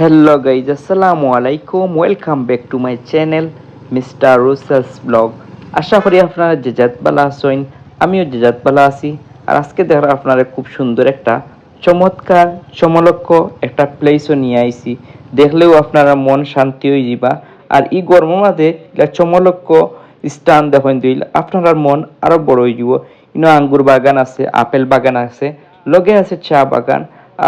Hello guys আসসালামু আলাইকুম welcome back to my channel mister রুসাস blog আশা করি আপনারা যে জাত ভালো আমিও যে জাত ভালো আছি। আর আজকে দেখার আপনারা খুব সুন্দর একটা, চমৎকার চমলক্ষ একটা প্লেসও নিয়ে আইছি। দেখলেও আপনারা মন শান্তি হয়ে যাবা আর এই গরমের মাঝে চমলক্ষ স্থান দেখেন দিল আপনার মন আরও বড় হয়ে যাব ইনো আঙ্গুর বাগান আছে, আপেল বাগান আছে, লগে আছে চা বাগান।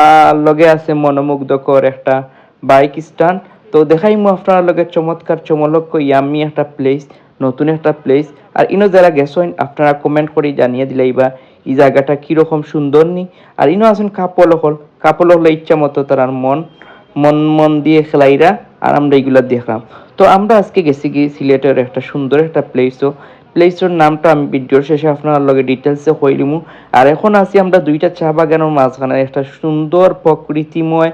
আর লগে আছে মনোমুগ্ধকর একটা বাইক স্ট্যান্ড তো দেখাই দেখাইমু আপনার লগে চমৎকার চমলক্ষ ইয়ামি একটা প্লেস নতুন একটা প্লেস আর ইনো যারা গেছেন আপনারা কমেন্ট করে জানিয়ে দিলেই বা এই জায়গাটা কীরকম সুন্দর নি আর ইনো আছেন কাপল হল কাপল হলে ইচ্ছা মতো তার মন মন মন দিয়ে খেলাইরা আর আমরা এগুলা দেখলাম। তো আমরা আজকে গেছি কি সিলেটের একটা সুন্দর একটা প্লেসও প্লেসের নামটা আমি ভিডিওর শেষে আপনার লগে ডিটেলসে কইলিমু আর এখন আছি আমরা দুইটা চা বাগানের মাঝখানে একটা সুন্দর প্রকৃতিময়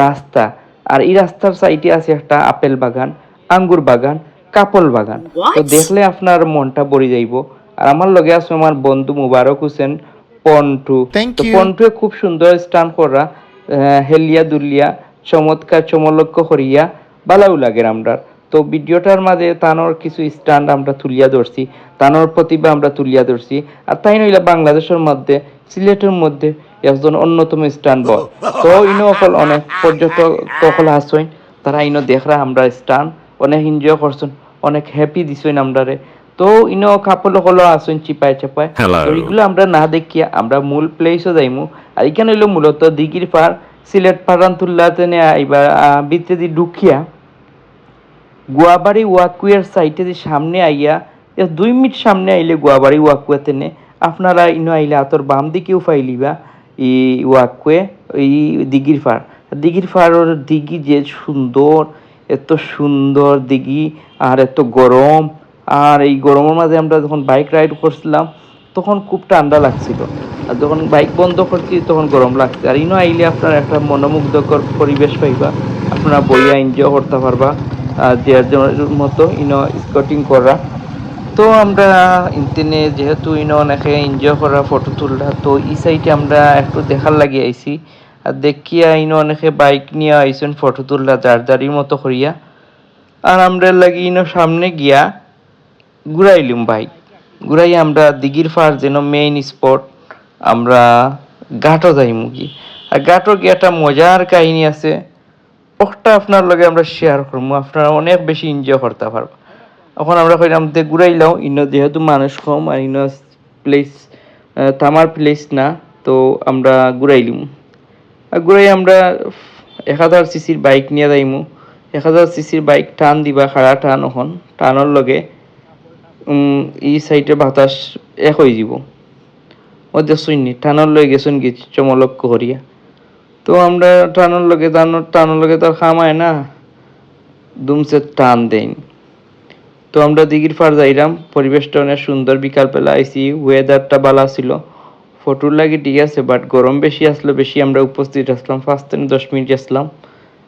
রাস্তা। আর এই রাস্তার সাইডে আছে একটা আপেল বাগান আঙ্গুর বাগান কাপল বাগান। তো দেখলে আপনার মনটা ভরে যাইব। আর আমার লগে আছে আমার বন্ধু মুবারক হোসেন পন্টু। তো. পন্টুয়ে খুব সুন্দর স্টান করা আহ, হেলিয়া দুলিয়া চমৎকার চমলক্ষ করিয়া ভালোও লাগে আমরা তো ভিডিওটার মাঝে তানোর কিছু স্ট্যান্ড আমরা তুলিয়া ধরছি তানোর প্রতিভা আমরা তুলিয়া ধরছি। আর তাই নইলে বাংলাদেশের মধ্যে সিলেটের মধ্যে একজন অন্যতম স্ট্যান্ড বয় তো ইনো অকল অনেক পর্যটক সকল আসছেন তারা ইনো দেখরা আমরা স্ট্যান্ড অনেক এনজয় করছেন অনেক হ্যাপি দিছেন আমরারে তো ইনো কাপল হলো আসছেন চিপায় চাপায়. তো এগুলো আমরা না দেখিয়া আমরা মূল প্লেসও যাইমু। আর এখানে হইল মূলত দিঘির পার সিলেট পারান্তুল্লাতে আইবা বিতে দি ঢুকিয়া গুয়াবাড়ি ওয়াকুয়ের সাইটে যে সামনে আইয়া দুই মিনিট সামনে আইলে গুয়াবাড়ি ওয়াকুয়াতে নে আপনারা ইনো আইলে আতর বাম দিকেও পাইলিবা এই ওয়াকুয়ে এই দিঘির পার দিঘির পাড়ের দিঘি যে সুন্দর, এত সুন্দর দিঘি, আর এত গরম, আর এই গরমের মাঝে আমরা যখন বাইক রাইড করছিলাম, তখন খুব ঠান্ডা লাগছিল। আর যখন বাইক বন্ধ করছি, তখন গরম লাগছে। আর ইনো আইলে আপনার একটা মনোমুগ্ধকর পরিবেশ পাইবা, আপনারা বইয়া এনজয় করতে পারবা জন্য মতো ইনো স্কেটিং করা। তো আমরা ইন্টারনে যেহেতু ইনো অনেকে এনজয় করা ফটো তুললা তো এই সাইডে আমরা একটু দেখার লাগি আইছি। আর দেখিয়া ইনো অনেকে বাইক নিয়ে আইসেন ফটো তুললা যার যারির মতো করিয়া। আর আমরা লাগি ইনো সামনে গিয়া ঘুরাইলুম বাইক ঘুরাই আমরা দিঘির ফার যেন মেইন স্পট আমরা ঘাটও যাই মুগি আর ঘাটও গিয়ে একটা মজার কাহিনী আছে। ওটা আপনার লগে আমরা শেয়ার করব আপনারা অনেক বেশি এনজয় করতে পারব। এখন আমরা কইলাম যে ঘুরাইলাম ইনো যেহেতু মানুষ কম আর ইনো প্লেস তামার প্লেস না, তো আমরা ঘুরাইলিম আর ঘুরাই আমরা এক হাজার সিসির বাইক নিয়ে যাইমু। এক হাজার সিসির বাইক টান দিবা খাড়া টান এখন টানোর লগে ই সাইডে বাতাস এক হয়ে যাব। ও দেখছই নি টানোর লগে গেছুন কি চমলক্ষ করিয়া তো আমরা টানোর লগে টানোর টানোর লগে তো আর খামায় না। দুমসে টান দেন তো আমরা দিঘির পার যাইলাম পরিবেশটা অনেক সুন্দর, বিকাল বেলা আইসি ওয়েদারটা ভালো ছিল ফটোর লাগে ঠিক আছে বাট গরম বেশি আসলো, বেশি আমরা উপস্থিত আসলাম ফার্স্ট থেকে দশ মিনিট আসলাম।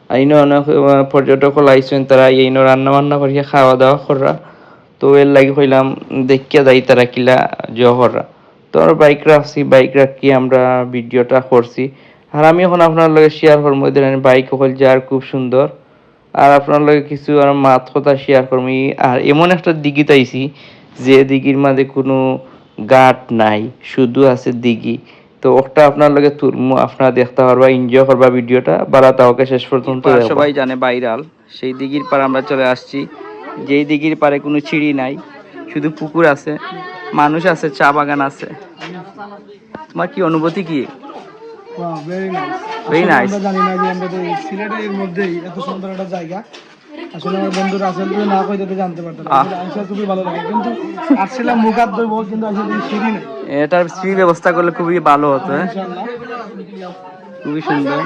আইনো অনেক পর্যটক আইসেন তারা এইনো রান্না বান্না করিয়া খাওয়া দাওয়া করা তো এর লাগে হইলাম দেখিয়া যাই তারা কিলা জহররা তো আমরা বাইক রাখছি বাইক রাখি, আমরা ভিডিওটা করছি। আর আমি এখন আপনার লগে শেয়ার করব বাইক হল যার খুব সুন্দর। আর আপনার লগে কিছু আর মাত কথা শেয়ার করব ই- আর এমন একটা দিঘি তাইছি যে দিঘির মাঝে কোনো গাট নাই শুধু আছে দিঘি। তো ওটা আপনার লগে তুলমু আপনারা দেখতে পারবা এনজয় করবা ভিডিওটা। বারাতা ওকে শেষ পর্যন্ত সবাই জানে বাইরাল সেই দিঘির পার আমরা চলে আসছি। যেই দিঘির পারে কোনো সিঁড়ি নাই শুধু পুকুর আছে মানুষ আছে চা বাগান আছে। তোমার কি অনুভূতি কি? ভেরি নাইস আমরা জানি না যে আমরা তো মধ্যেই এত সুন্দর একটা জায়গা। আসলে আমার বন্ধুরা আসলে না জানতে পারতাম। আসলে খুবই ভালো লাগে। কিন্তু আসছিলাম মুখাত দইব কিন্তু আসলে সিঁড়ি নাই। এটার ফ্রি ব্যবস্থা করলে খুবই ভালো হতো হ্যাঁ? খুবই সুন্দর।